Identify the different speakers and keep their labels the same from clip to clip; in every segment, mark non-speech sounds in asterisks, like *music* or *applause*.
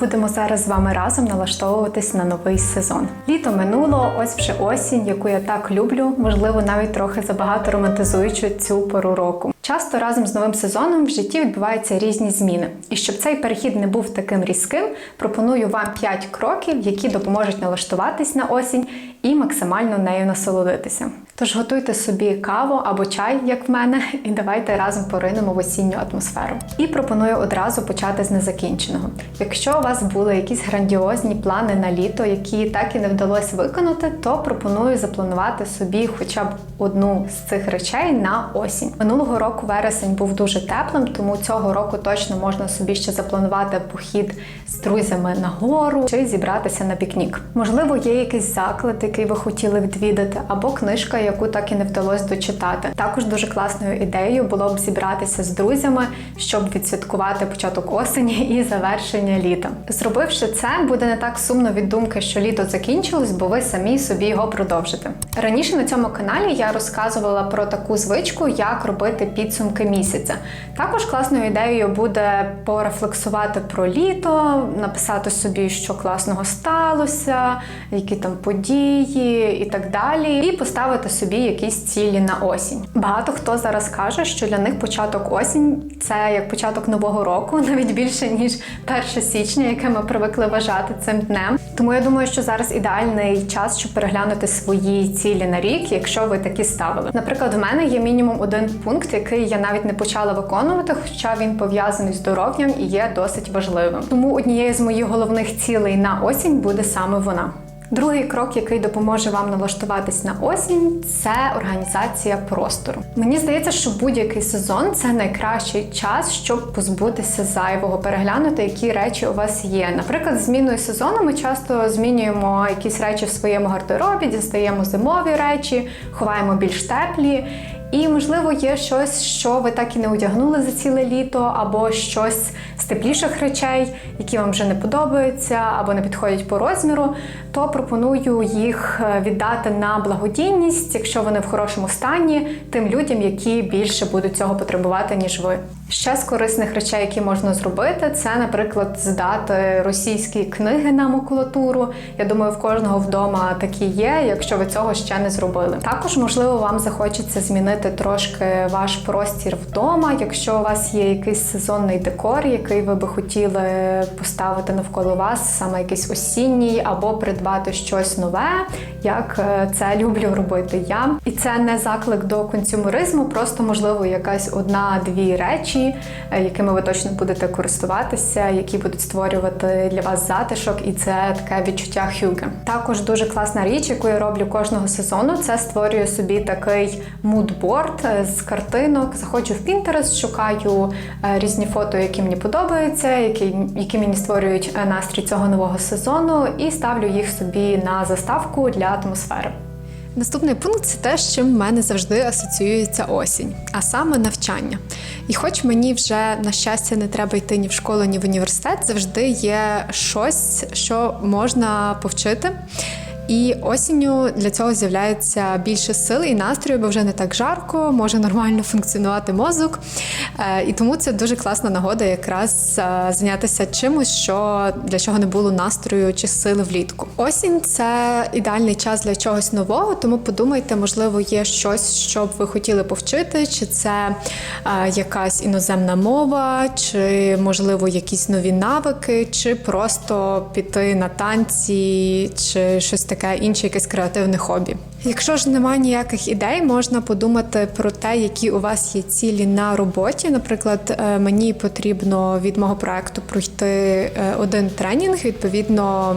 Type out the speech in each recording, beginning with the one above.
Speaker 1: будемо зараз з вами разом налаштовуватись на новий сезон. Літо минуло, ось вже осінь, яку я так люблю, можливо, навіть трохи забагато романтизуючи цю пору року. Часто разом з новим сезоном в житті відбуваються різні зміни. І щоб цей перехід не був таким різким, пропоную вам 5 кроків, які допоможуть налаштуватись на осінь і максимально нею насолодитися. Тож готуйте собі каву або чай, як в мене, і давайте разом поринемо в осінню атмосферу. І пропоную одразу почати з незакінченого. Якщо у вас були якісь грандіозні плани на літо, які так і не вдалося виконати, то пропоную запланувати собі хоча б одну з цих речей на осінь. Минулого року вересень був дуже теплим, тому цього року точно можна собі ще запланувати похід з друзями на гору чи зібратися на пікнік. Можливо, є якийсь заклад, який ви хотіли відвідати, або книжка, яку так і не вдалося дочитати. Також дуже класною ідеєю було б зібратися з друзями, щоб відсвяткувати початок осені і завершення літа. Зробивши це, буде не так сумно від думки, що літо закінчилось, бо ви самі собі його продовжите. Раніше на цьому каналі я розказувала про таку звичку, як робити підсумки місяця. Також класною ідеєю буде порефлексувати про літо, написати собі, що класного сталося, які там події і так далі, і поставити якісь цілі на осінь. Багато хто зараз каже, що для них початок осінь це як початок нового року, *laughs* навіть більше ніж 1 січня, яке ми привикли вважати цим днем. Тому я думаю, що зараз ідеальний час, щоб переглянути свої цілі на рік, якщо ви такі ставили. Наприклад, в мене є мінімум один пункт, який я навіть не почала виконувати, хоча він пов'язаний з здоров'ям і є досить важливим. Тому однією з моїх головних цілей на осінь буде саме вона. Другий крок, який допоможе вам налаштуватись на осінь, це організація простору. Мені здається, що будь-який сезон це найкращий час, щоб позбутися зайвого, переглянути, які речі у вас є. Наприклад, зміною сезону ми часто змінюємо якісь речі в своєму гардеробі, дістаємо зимові речі, ховаємо більш теплі. І, можливо, є щось, що ви так і не одягнули за ціле літо, або щось з тепліших речей, які вам вже не подобаються, або не підходять по розміру, то пропоную їх е, віддати на благодійність, якщо вони в хорошому стані, тим людям, які більше будуть цього потребувати, ніж ви. Ще з корисних речей, які можна зробити, це, наприклад, здати російські книги на макулатуру. Я думаю, в кожного вдома такі є, якщо ви цього ще не зробили. Також, можливо, вам захочеться змінити трошки ваш простір вдома, якщо у вас є якийсь сезонний декор, який ви би хотіли поставити навколо вас, саме якийсь осінній, або придбати щось нове, як е, це *laughs* люблю робити я. І це не заклик до консюмеризму, просто можливо якась одна-дві речі, е, якими ви точно будете користуватися, які будуть створювати для вас затишок, і це таке відчуття хюге. Також дуже класна річ, яку я роблю кожного сезону, це створюю собі такий мудборд е, з картинок. Заходжу в Pinterest, шукаю е, різні фото, які мені подобаються, які, які мені створюють настрій цього нового сезону, і ставлю їх собі на заставку для атмосфери. Наступний пункт це те, з чим в мене завжди асоціюється осінь, а саме навчання. І хоч мені вже на щастя не треба йти ні в школу, ні в університет, завжди є щось, що можна повчити. І осінню для цього з'являється більше сил і настрою, бо вже не так жарко, може нормально функціонувати мозок. Е, І тому це дуже класна нагода якраз е, зайнятися чимось, що для чого не було настрою чи сили влітку. Осінь це ідеальний час для чогось нового, тому подумайте, можливо, є щось, що б ви хотіли повчити, чи це е, якась іноземна мова, чи можливо якісь нові навики, чи просто піти на танці, чи щось таке інше, якесь креативне хобі. Якщо ж немає ніяких ідей, можна подумати про те, які у вас є цілі на роботі. Наприклад, е, мені потрібно від мого проекту пройти е, один тренінг, відповідно.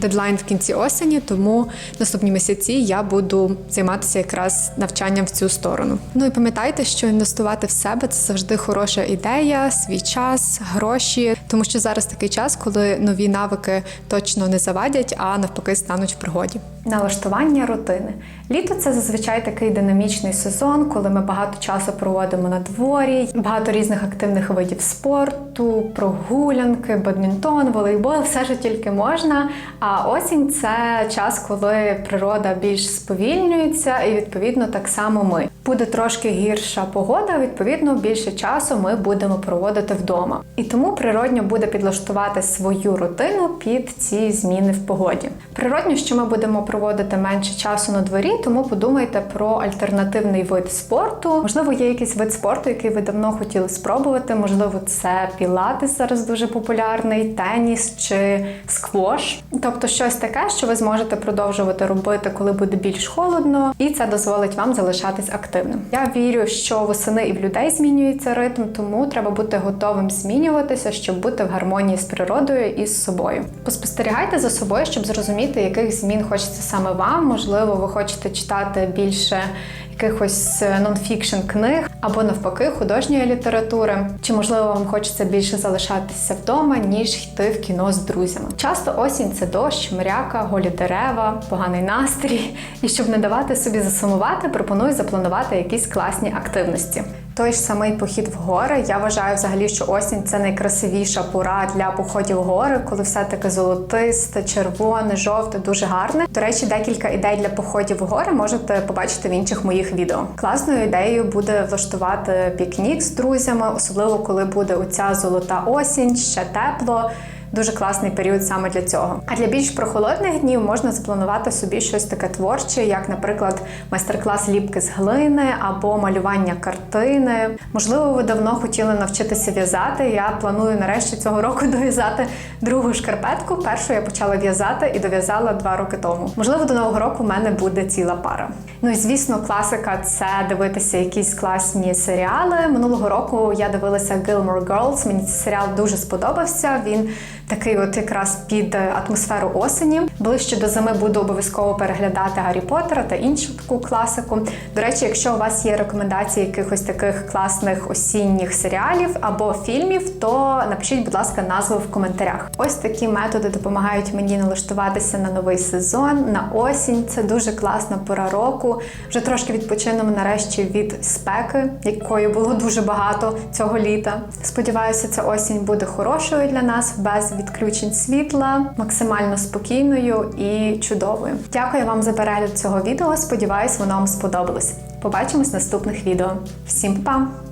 Speaker 1: Дедлайн в кінці осені, тому наступні місяці я буду займатися якраз навчанням в цю сторону. Ну і пам'ятайте, що інвестувати в себе це завжди хороша ідея, свій час, гроші, тому що зараз такий час, коли нові навики точно не завадять, а навпаки стануть в пригоді. Налаштування рутини. Літо це зазвичай такий динамічний сезон, коли ми багато часу проводимо на дворі, багато різних активних видів спорту, прогулянки, бадмінтон, волейбол, все що тільки можна. А осінь це час, коли природа більш сповільнюється, і відповідно так само ми. буде трошки гірша погода, відповідно, більше часу ми будемо проводити вдома. І тому природньо буде підлаштувати свою рутину під ці зміни в погоді. Природньо, що ми будемо проводити менше часу на дворі, тому подумайте про альтернативний вид спорту. Можливо, є якийсь вид спорту, який ви давно хотіли спробувати. Можливо, це пілатес зараз дуже популярний, теніс чи сквош. Тобто щось таке, що ви зможете продовжувати робити, коли буде більш холодно, і це дозволить вам залишатись активним. Я вірю, що восени і в людей змінюється ритм, тому треба бути готовим змінюватися, щоб бути в гармонії з природою і з собою. Поспостерігайте за собою, щоб зрозуміти, яких змін хочеться саме вам. Можливо, ви хочете читати більше якихось нонфікшн книг або навпаки художньої літератури, чи можливо вам хочеться більше залишатися вдома, ніж йти в кіно з друзями. Часто осінь це дощ, мряка, голі дерева, поганий настрій. І щоб не давати собі засумувати, пропоную запланувати якісь класні активності. Той ж самий похід в гори. Я вважаю взагалі, що осінь це найкрасивіша пора для походів в гори, коли все таке золотисте, червоне, жовте, дуже гарне. До речі, декілька ідей для походів в гори можете побачити в інших моїх відео. Класною ідеєю буде влаштувати пікнік з друзями, особливо коли буде оця золота осінь, ще тепло. Дуже класний період саме для цього. А для більш прохолодних днів можна запланувати собі щось таке творче, як, наприклад, майстер-клас ліпки з глини або малювання картини. Можливо, ви давно хотіли навчитися в'язати. Я планую нарешті цього року *laughs* дов'язати другу шкарпетку. Першу я почала в'язати і дов'язала два роки тому. Можливо, до нового року в мене буде ціла пара. Ну і звісно, класика це дивитися якісь класні серіали. Минулого року я дивилася Gilmore Girls. Мені цей серіал дуже сподобався. Він такий, от якраз під атмосферу осені. Ближче до зими буду обов'язково переглядати Гаррі Поттера та іншу таку класику. До речі, якщо у вас є рекомендації якихось таких класних осінніх серіалів або фільмів, то напишіть, будь ласка, назву в коментарях. Ось такі методи допомагають мені налаштуватися на новий сезон, на осінь. Це дуже класна пора року. Вже трошки відпочинемо нарешті від спеки, якої було дуже багато цього літа. Сподіваюся, ця осінь буде хорошою для нас, без відключень світла, максимально спокійною і чудовою. Дякую вам за перегляд цього відео. Сподіваюсь, воно вам сподобалось. Побачимось в наступних відео. Всім па!